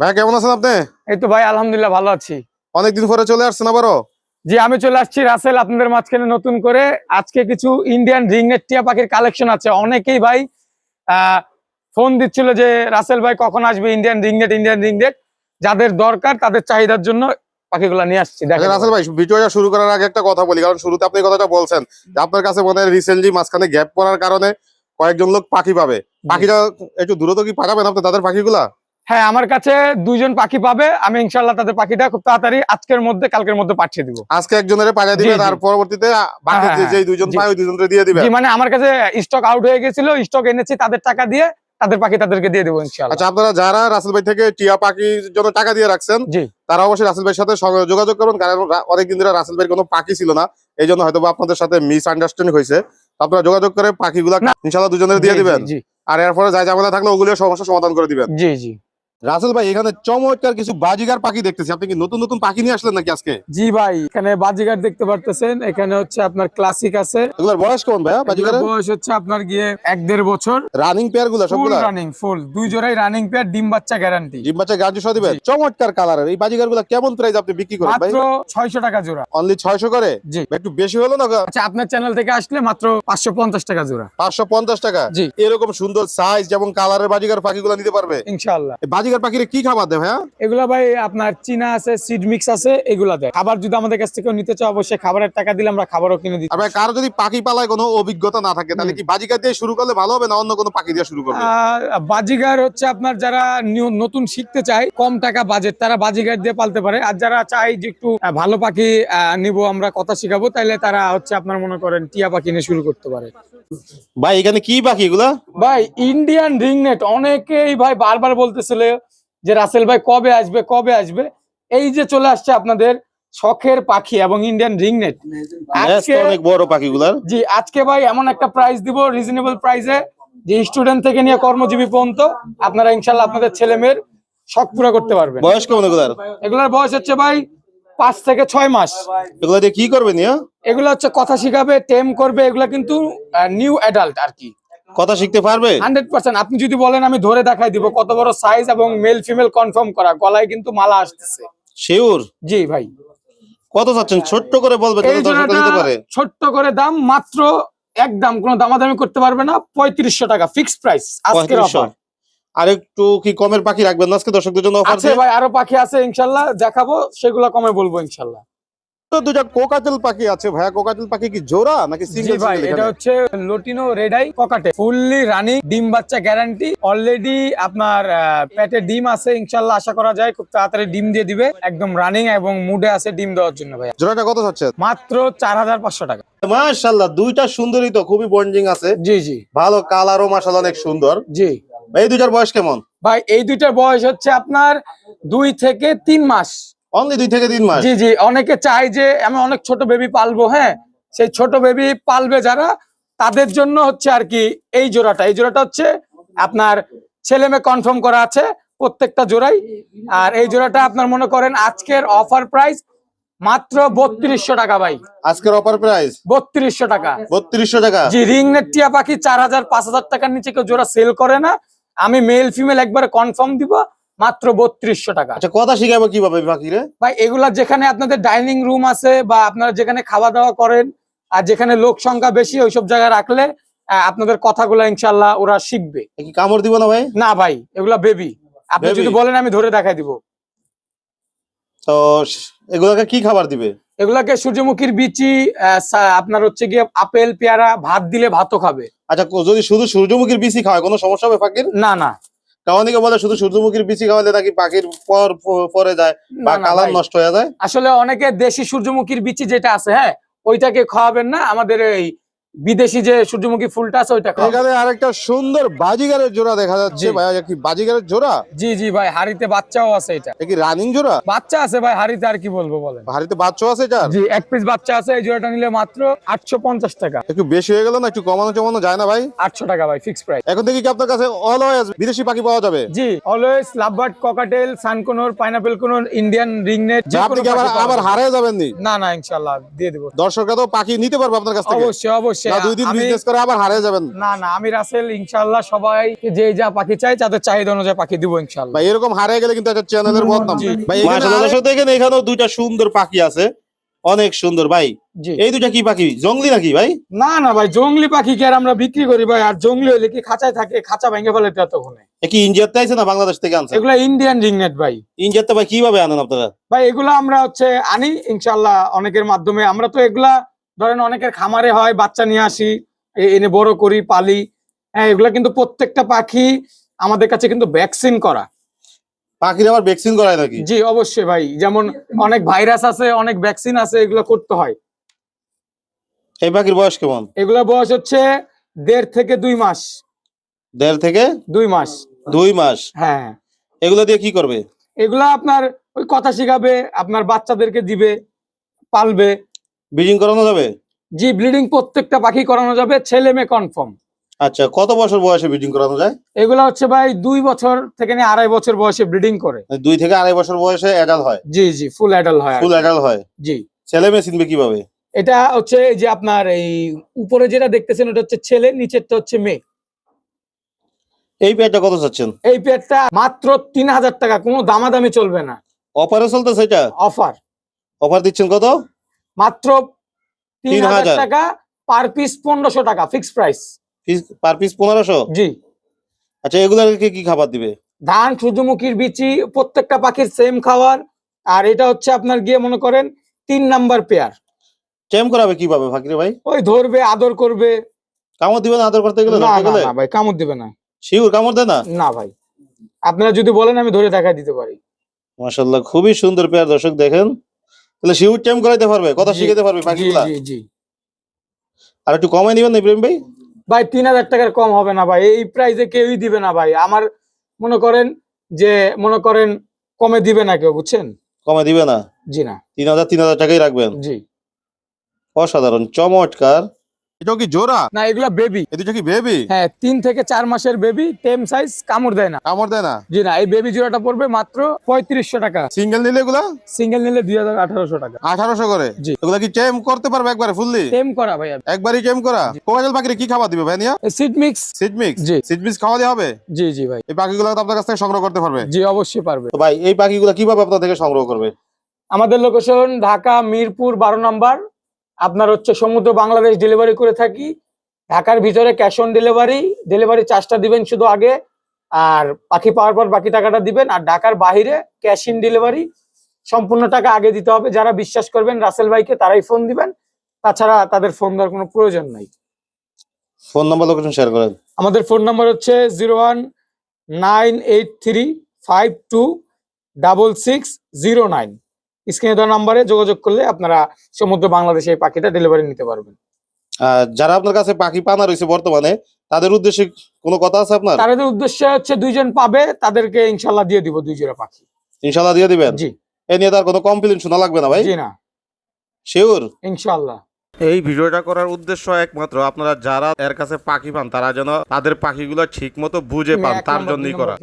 ভাইয়া কেমন আছেন আপনি? এই তো ভাই আলহামদুলিল্লাহ ভালো আছি। অনেকদিন পরে চলে আসছেন আবারও? জি আমি চলে আসছি রাসেল আপনাদের মাঝখানে নতুন করে। আজকে কিছু ইন্ডিয়ান রিংনেট টিয়া পাখির কালেকশন আছে। অনেকেই ভাই ফোন দিচ্ছিল যে রাসেল ভাই কখন আসবে ইন্ডিয়ান রিংনেট ইন্ডিয়ান রিংনেট যাদের দরকার তাদের চাহিদার জন্য পাখিগুলো নিয়ে আসছি। আচ্ছা, দেখেন রাসেল ভাই ভিডিওটা শুরু করার আগে একটা কথা বলি কারণ শুরুতে আপনি কথাটা বলছেন যে আপনার কাছে মনে হয় রিসেন্টলি মাঝখানে গ্যাপ পড়ার কারণে কয়েকজন লোক পাখি পাবে। পাখিটা একটু দ্রুত কি পাঠাবেন আপনি তাদের পাখিগুলা? হ্যাঁ আমার কাছে দুইজন পাখি পাবে। আমি ইনশাল্লাহ তাদের পাখিটা খুব তাড়াতাড়ি আজকের মধ্যে কালকের মধ্যে পাঠিয়ে দিব। আজকে একজনের পাঠিয়ে জি, জি। পরবর্তীতে বাকি হ্যাঁ, যে- হ্যাঁ, দুইজন। পায় ওই দুজনকে দিয়ে দিবেন জি মানে আমার কাছে স্টক আউট হয়ে গেছিল স্টক এনেছি তাদের টাকা দিয়ে তাদের পাখি তাদেরকে দিয়ে দেবো ইনশাল্লাহ আচ্ছা আপনারা যারা রাসেল ভাই থেকে টিয়া পাখির জন্য টাকা দিয়ে রাখছেন জি। তারা অবশ্যই রাসেল ভাইয়ের সাথে সঙ্গে যোগাযোগ করুন কারণ অনেকদিন ধরে রাসেল ভাইয়ের কোনো পাখি ছিল না এই জন্য হয়তো আপনাদের সাথে মিস আন্ডারস্ট্যান্ডিং হয়েছে আপনারা যোগাযোগ করে পাখিগুলা না। ইনশাল্লাহ দুজনের দিয়ে দিবেন। আর এরপরে যাই ঝামেলা থাকলে ওগুলো সমস্যা সমাধান করে দিবেন। জি জি। রাসেল ভাই এখানে চমৎকার কিছু বাজিগার পাখি দেখতেছি। আপনি কি নতুন নতুন পাখি নিয়ে আসলেন নাকি আজকে? জি ভাই এখানে বাজিগার দেখতে পারতেছেন। এখানে হচ্ছে আপনার ক্লাসিক আছে। এগুলোর বয়স কেমন ভাইয়া বাজিগারের? এগুলোর বয়স হচ্ছে আপনার গিয়ে এক দেড় বছর। রানিং পেয়ারগুলা সবগুলা? রানিং ফুল দুই জোড়াই রানিং পেয়ার ডিম বাচ্চা গ্যারান্টি জিম বাচ্চা গার্জি সহ দিবেন? চমৎকার কালারের এই বাজিগারগুলা কেমন প্রাইস আপনি বিক্রি করেন ভাই? মাত্র ছয়শো টাকা জোড়া। অনলি ছয়শো করে? জি। একটু বেশি হলো না আচ্ছা আপনার চ্যানেল থেকে আসলে মাত্র পাঁচশো পঞ্চাশ টাকা জোড়া। পাঁচশো পঞ্চাশ টাকা? জি। এরকম সুন্দর সাইজ যেমন কালারের বাজিগার পাখিগুলো নিতে পারবে। ইনশাআল্লাহ। বাজিগার পাখিরে কি খাবার দেয় ভাইয়া? এগুলা ভাই আপনার চীনা আছে সিড মিক্স আছে এগুলা দেয়। খাবার যদি আমাদের কাছ থেকে নিতে চাও অবশ্যই খাবারের টাকা দিলে আমরা খাবারও কিনে দিই ভাই কারও যদি পাখি পালায় কোনো অভিজ্ঞতা না থাকে তাহলে কি দিয়ে শুরু করলে ভালো হবে না অন্য কোনো পাখি দিয়ে শুরু করবে বাজিগার হচ্ছে আপনার যারা নতুন শিখতে চায় কম টাকা বাজেট তারা বাজিগার দিয়ে পালতে পারে। আর যারা চায় যে একটু ভালো পাখি নিব আমরা কথা শিখাবো তাহলে তারা হচ্ছে আপনার মনে করেন টিয়া পাখি নিয়ে শুরু করতে পারে। ভাই এখানে কি পাখি এগুলা? ভাই ইন্ডিয়ান রিংনেট অনেকেই ভাই বারবার বলতেছিল যে রাসেল ভাই কবে আসবে কবে আসবে এই যে চলে আসছে আপনাদের শখের পাখি এবং ইন্ডিয়ান রিংনেট আজকে অনেক বড় পাখিগুলার। জি আজকে ভাই এমন একটা প্রাইস দিব রিজনেবল প্রাইসে যে স্টুডেন্ট থেকে নিয়ে কর্মজীবী পর্যন্ত আপনারা ইনশাল্লাহ আপনাদের ছেলে মেয়ের শখ পুরো করতে পারবেন। বয়স কেমন এগুলার? এগুলোর বয়স হচ্ছে ভাই পাঁচ থেকে ছয় মাস। এগুলা দিয়ে কি করবেন ইয়া এগুলো হচ্ছে কথা শিখাবে টেম করবে এগুলো কিন্তু নিউ অ্যাডাল্ট আর কি। কথা শিখতে পারবে? Hundred percent. আপনি যদি বলেন আমি ধরে দেখাই দিব কত বড় সাইজ এবং মেল ফিমেল কনফার্ম করা। গলায় কিন্তু মালা আসতেছে। শিওর জি ভাই। কত চাচ্ছেন? ছোট্ট করে বলবে ছোট্ট করে দাম মাত্র একদম কোনো দামাদামি করতে পারবে না। পঁয়ত্রিশশো টাকা ফিক্সড প্রাইস আজকের 3500 অফার আর একটু কি কমের পাখি রাখবেন? আজকে দর্শকদের জন্য অফার আছে ভাই আরও পাখি আছে ইনশাল্লাহ দেখাবো। সেগুলো কমে বলব ইনশাল্লাহ। তো দুটা কোকাটেল পাখি আছে ভাইয়া। কোকাটেল পাখি কি জোড়া নাকি সিঙ্গেল ভাই এটা হচ্ছে লটিনো রেডাই ককাটে ফুললি রানিং ডিম বাচ্চা গ্যারান্টি অলরেডি আপনার পেটে ডিম আছে আশা করা যায় খুব তাড়াতাড়ি ডিম দিয়ে দিবে। একদম রানিং এবং মুডে আছে ডিম দেওয়ার জন্য ভাই জোড়াটা কত চাচ্ছে মাত্র চার হাজার পাঁচশো টাকা। মাশাআল্লাহ দুইটা সুন্দরী তো খুবই বন্ডিং আছে। জি জি। ভালো কালারও মাশাআল্লাহ অনেক সুন্দর। জি। এই দুইটার বয়স কেমন? ভাই এই দুইটার বয়স হচ্ছে আপনার দুই থেকে তিন মাস। অনলি দুই থেকে তিন মাস? জি জি অনেকে চায় যে আমি অনেক ছোট বেবি পালবো হ্যাঁ? সেই ছোট বেবি পালবে যারা তাদের জন্য হচ্ছে আর কি এই জোড়াটা। এই জোড়াটা হচ্ছে আপনার ছেলে মেয়ে কনফার্ম করা আছে প্রত্যেকটা জোড়াই। আর এই জোড়াটা আপনার মনে করেন আজকের অফার প্রাইস মাত্র বত্রিশশো টাকা ভাই। আজকের অফার প্রাইস বত্রিশশো টাকা। বত্রিশশো টাকা? জি রিং নেট টিয়া পাখি চার হাজার পাঁচ হাজার টাকার নিচে কেউ জোড়া সেল করে না। আমি মেল ফিমেল একবারে কনফার্ম দিব। মাত্র বত্রিশশো টাকা। আচ্ছা কথা শিখাবো কীভাবে পাখিরে ভাই এগুলা যেখানে আপনাদের ডাইনিং রুম আছে বা আপনারা যেখানে খাওয়া দাওয়া করেন আর যেখানে লোক সংখ্যা বেশি ওইসব জায়গায় রাখলে আপনাদের কথাগুলো ইনশাল্লাহ ওরা শিখবে। কামড় দিব না ভাই? না ভাই এগুলা বেবি আপনি যদি বলেন আমি ধরে দেখাই দিব। তো এগুলাকে কি খাবার দিবে? এগুলাকে সূর্যমুখীর বিচি আপনার হচ্ছে গিয়ে আপেল পেয়ারা ভাত দিলে ভাতও খাবে। আচ্ছা যদি শুধু সূর্যমুখীর বিচি খাওয়ায় কোনো সমস্যা হবে না না। অনেকে বলে শুধু সূর্যমুখীর বিচি খাওয়ালে নাকি পাখির পর পরে যায় বা কালার নষ্ট হয়ে যায়? আসলে অনেকে দেশি সূর্যমুখীর বিচি যেটা আছে হ্যাঁ ওইটাকে খাওয়াবেন না আমাদের এই বিদেশি যে সূর্যমুখী ফুলটা আছে ওইটা এখানে আরেকটা সুন্দর বাজিগারের জোড়া দেখা যাচ্ছে। জি। ভাইয়া কি বাজিগারের জোড়া? জি জি ভাই হাড়িতে বাচ্চাও আছে এটা। কি রানিং জোড়া? বাচ্চা আছে ভাই হাড়িতে আর কি বলব বলেন। হাড়িতে বাচ্চা আছে এটার? জি এক পিস বাচ্চা আছে এই জোড়াটা নিলে মাত্র আটশো পঞ্চাশ টাকা। একটু বেশি হয়ে গেল না একটু কমানো চমানো যায় না ভাই? আটশো টাকা ভাই ফিক্স প্রাইস এখন থেকে কি আপনার কাছে অলওয়েজ বিদেশি পাখি পাওয়া যাবে। জি always lovebird cockatiel sun conure pineapple conure Indian রিংনেট যা আপনি আবার আবার হারিয়ে যাবেন না না ইনশাল্লাহ দিয়ে দেবো। দর্শকরা তো পাখি নিতে পারবে আপনার কাছ থেকে। অবশ্যই অবশ্যই। না দুই দিন বিজনেস করে আবার হারিয়ে যাবেন। না না আমি রাসেল ইনশাআল্লাহ সবাই যে যা পাখি চাই তাদের চাহিদা অনুযায়ী পাখি দিব ইনশাআল্লাহ। ভাই এরকম হারিয়ে গেলে কিন্তু একটা চ্যানেলের বদনাম ভাই এখানে মাশাআল্লাহ আরেক- দর্শক দেখেন এখানেও দুইটা সুন্দর পাখি আছে। অনেক সুন্দর ভাই। এই দুইটা কি পাখি? জঙ্গলি নাকি ভাই? না না ভাই জঙ্গলি পাখি কি আর আমরা বিক্রি করি ভাই? আর জঙ্গলি হলে কি খাঁচায় থাকে? খাঁচা ভেঙে ফেলে ততক্ষণে কি ইন্ডিয়াতে আইছে না বাংলাদেশ থেকে আনছে? এগুলা ইন্ডিয়ান রিংনেট ভাই। ইন্ডিয়াতে ভাই কীভাবে আনেন আপনারা? ভাই এগুলা আমরা হচ্ছে আনি ইনশাল্লাহ অনেকের মাধ্যমে। আমরা তো এগুলা ধরেন অনেকের খামারে হয় বাচ্চা নিয়ে আসি এনে বড় করি পালি। হ্যাঁ এগুলো কিন্তু প্রত্যেকটা পাখি আমাদের কাছে কিন্তু ভ্যাকসিন করা। পাখির আবার ভ্যাকসিন করায় নাকি? জি অবশ্যই ভাই। যেমন অনেক ভাইরাস আছে অনেক ভ্যাকসিন আছে এগুলো করতে হয়। এই পাখির বয়স কেমন? এগুলা বয়স হচ্ছে দেড় থেকে দুই মাস। দেড় থেকে? দুই মাস। দুই মাস? হ্যাঁ। এগুলো দিয়ে কি করবে? এগুলা আপনার ওই কথা শিখাবে আপনার বাচ্চাদেরকে দিবে পালবে। ব্রিডিং করানো যাবে? জি ব্লিডিং প্রত্যেকটা পাখি করানো যাবে ছেলে মেয়ে কনফার্ম আচ্ছা কত বছর বয়সে ব্রিডিং করানো যায়? এগুলা হচ্ছে ভাই দুই বছর থেকে নিয়ে আড়াই বছর বয়সে ব্রিডিং করে। দুই থেকে আড়াই বছর বয়সে অ্যাডাল হয়? জি জি ফুল অ্যাডাল হয় ফুল। অ্যাডাল হয়? জি। ছেলে মেয়ে চিনবে কীভাবে? এটা হচ্ছে এই যে আপনার এই উপরে যেটা দেখতেছেন ওটা হচ্ছে ছেলে নিচেরটা হচ্ছে মেয়ে। এই পেয়ারটা কত চাচ্ছেন? এই পেটটা মাত্র তিন হাজার টাকা কোনো দামাদামি চলবে না। অফার অফারে চলতেছে এটা? অফার অফার দিচ্ছেন কত? মাত্র তিন হাজার। টাকা পার পিস পনেরোশো টাকা ফিক্স প্রাইস পার পিস পনেরোশো? জি। আচ্ছা এগুলাকে কি খাবার দিবে? ধান সূর্যমুখীর বিচি প্রত্যেকটা পাখির সেম খাবার। আর এটা হচ্ছে আপনার গিয়ে মনে করেন তিন নাম্বার পেয়ার টেম করাবে কীভাবে ফাকিরে ভাই? ওই ধরবে আদর করবে। কামড় দিবে না আদর করতে গেলে না না না ভাই কামড় দিবে না। শিউর কামড় দেয় না? না ভাই। আপনারা যদি বলেন আমি ধরে দেখা দিতে পারি। মাশাল্লাহ খুবই সুন্দর পেয়ার দর্শক দেখেন। তাহলে শিউর টাইম করাইতে পারবে কথা শিখাইতে শিখাতে পারবে পাখিগুলা। জি জি আর একটু কমাই দিবেন না ইব্রাহিম ভাই? ভাই তিন হাজার টাকার কম হবে না ভাই এই প্রাইজে কেউই দিবে না ভাই। আমার মনে করেন যে মনে করেন কমে দিবে না কেউ বুঝছেন? কমে দিবে না? জি না। তিন হাজার তিন হাজার টাকাই রাখবেন। জি। অসাধারণ চমৎকার। এটাও কি জোড়া? না এগুলা বেবি এই দুটো কি বেবি হ্যাঁ তিন থেকে চার মাসের বেবি টেম সাইজ কামড় দেয় না। কামড় দেয় না? জি না এই বেবি জোড়াটা পড়বে মাত্র পঁয়ত্রিশশো টাকা। সিঙ্গেল নিলে এগুলা? সিঙ্গেল নিলে দুই হাজার আঠারোশো টাকা। আঠারোশো করে? জি। এগুলা কি টেম করতে পারবে একবারে ফুললি টেম করা ভাই একবারই টেম করা? কোকাজল পাখিরে কি খাবার দিবে ভাইনিয়া সিড মিক্স সিড মিক্স জি। সিড মিক্স খাওয়া দেওয়া হবে? জি জি ভাই। এই পাখিগুলো তো আপনার কাছ থেকে সংগ্রহ করতে পারবে? জি অবশ্যই পারবে। তো ভাই এই পাখিগুলা কীভাবে আপনার থেকে সংগ্রহ করবে? আমাদের লোকেশন ঢাকা মিরপুর বারো নম্বর। আপনার হচ্ছে সমুদ্র বাংলাদেশ ডেলিভারি করে থাকি। ঢাকার ভিতরে ক্যাশ অন ডেলিভারি ডেলিভারি চার্জটা দিবেন শুধু আগে আর পাখি পাওয়ার পর বাকি টাকাটা দিবেন। আর ঢাকার বাইরে ক্যাশ ইন ডেলিভারি সম্পূর্ণ টাকা আগে দিতে হবে। যারা বিশ্বাস করবেন রাসেল ভাইকে তারাই ফোন দিবেন। তাছাড়া তাদের ফোন দেওয়ার কোনো প্রয়োজন নাই। ফোন নাম্বার লোকেশন শেয়ার করেন। আমাদের ফোন নম্বর হচ্ছে zero one nine eight three five two double six zero nine স্ক্রিনে দেওয়া নাম্বারে যোগাযোগ করলে আপনারা সমুদ্র বাংলাদেশে এই পাখিটা ডেলিভারি নিতে পারবেন। আর যারা আপনার কাছে পাখি পানা রয়েছে বর্তমানে তাদের উদ্দেশ্যে কোনো কথা আছে আপনার? তাদের উদ্দেশ্য হচ্ছে দুইজন পাবে তাদেরকে ইনশাল্লাহ দিয়ে দিব দুই জোড়া পাখি। ইনশাল্লাহ দিয়ে দিবেন? জি। এ নিয়ে তার কোনো কমপ্লেন শোনা লাগবে না ভাই? জি না। শিওর ইনশাল্লাহ এই ভিডিওটা করার উদ্দেশ্য একমাত্র আপনারা যারা এর কাছে পাখি পান তারা যেন তাদের পাখিগুলো ঠিক মতো বুঝে পান তার জন্যই করা।